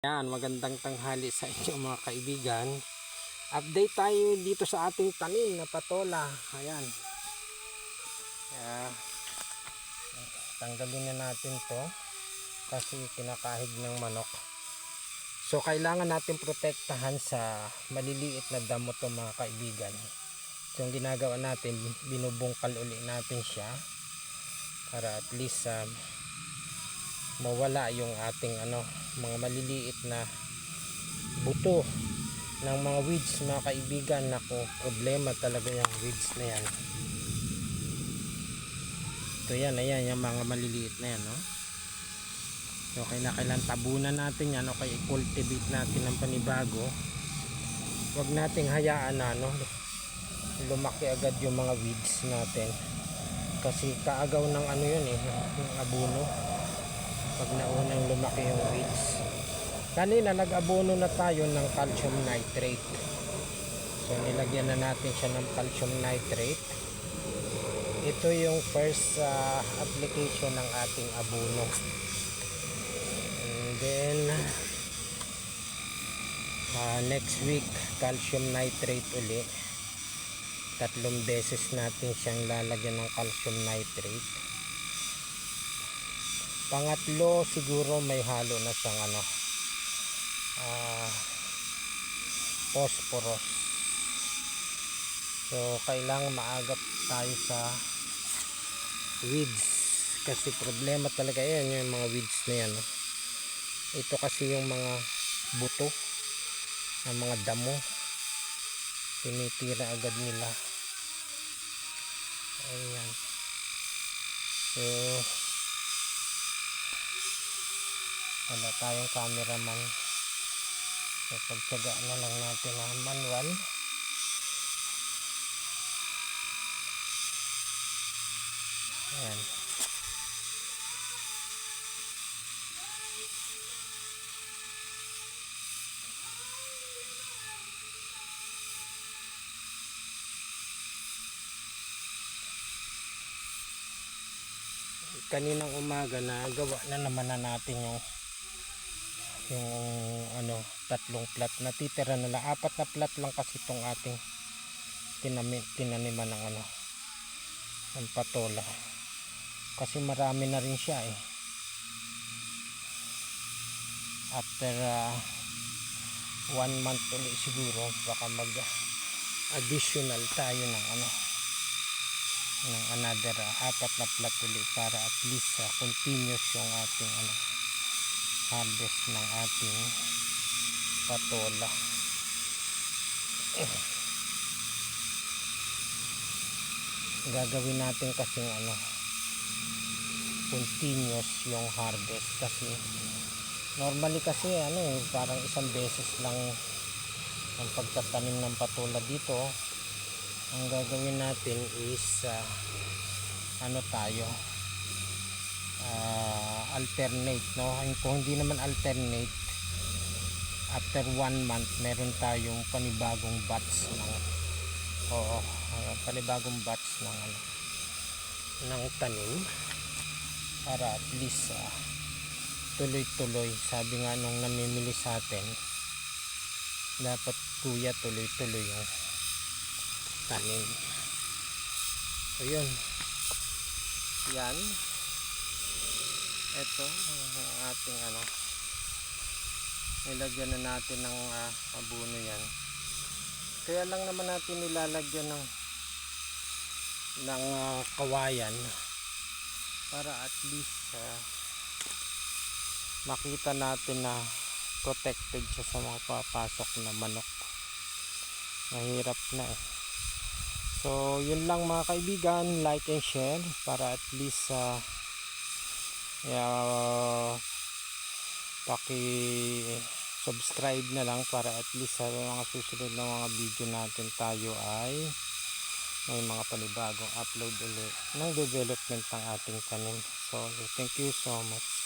Yan, magandang tanghali sa inyo mga kaibigan. Update tayo dito sa ating tanim na patola. Ayan. Kaya, tanggalin na natin to kasi kinakahig ng manok. So, kailangan natin protektahan sa maliliit na damo to mga kaibigan. So, yung ginagawa natin, binubungkal uli natin siya para at least ah, mawala yung ating ano mga maliliit na buto ng mga weeds mga kaibigan. Nako problema talaga yung weeds na yan. Ito yan ayan yung mga maliliit na yan no? so kailangan tabunan natin yan o kaya i-cultivate natin ng panibago. Wag nating hayaan na no? Lumaki agad yung mga weeds natin. Kasi kaagaw ng ano yun eh yung abono pag naunang lumaki yung weeds kanina nag-abono na tayo ng calcium nitrate. So nilagyan na natin siya ng calcium nitrate. Ito yung first ah, application ng ating abono. And then ah, next week calcium nitrate uli. Tatlong beses natin siyang lalagyan ng calcium nitrate pangatlo siguro may halo na siyang ano ah phosphorus. So kailangan maagap tayo sa weeds. Kasi problema talaga yan yung mga weeds na yan no? ito kasi yung mga buto ng mga damo. Tinitira agad nila. Ayan. So wala tayong cameraman. So pagtsaga na lang natin ang manual. Ayan. Kaninang umaga na gawa na naman na natin yung yung ano tatlong plat. Natitira na lang apat na plat lang kasi itong ating tinami, tinaniman ng ano ng patola. Kasi marami na rin siya eh. After uh, one month ulit siguro baka mag additional tayo ng ano ng another uh, apat na plat ulit para at least uh, continuous yung ating ano harvest ng ating patola. Gagawin natin kasing ano continuous yung harvest kasi normally kasi ano eh parang isang beses lang ang pagtatanim ng patola dito. Ang gagawin natin is ah, ano tayo? Ah, alternate no? Kung hindi naman alternate after one month meron tayong panibagong batch ng oo ah, panibagong batch ng ano ng tanim para at least ah, tuloy-tuloy. Sabi nga nung namimili sa atin dapat kuya tuloy-tuloy yung tanim. So yun yan ito ang ating ano nilagyan na natin ng ah, abono yan. Kaya lang naman natin nilalagyan ng ng ah, kawayan para at least ah, makita natin na protected siya sa mga papasok na manok. Mahirap na eh. So yun lang mga kaibigan. Like and share para at least uh, yeah, paki subscribe na lang para at least sa mga susunod na mga video natin tayo ay may mga panibagong upload ulit ng development ng ating tanim. So thank you so much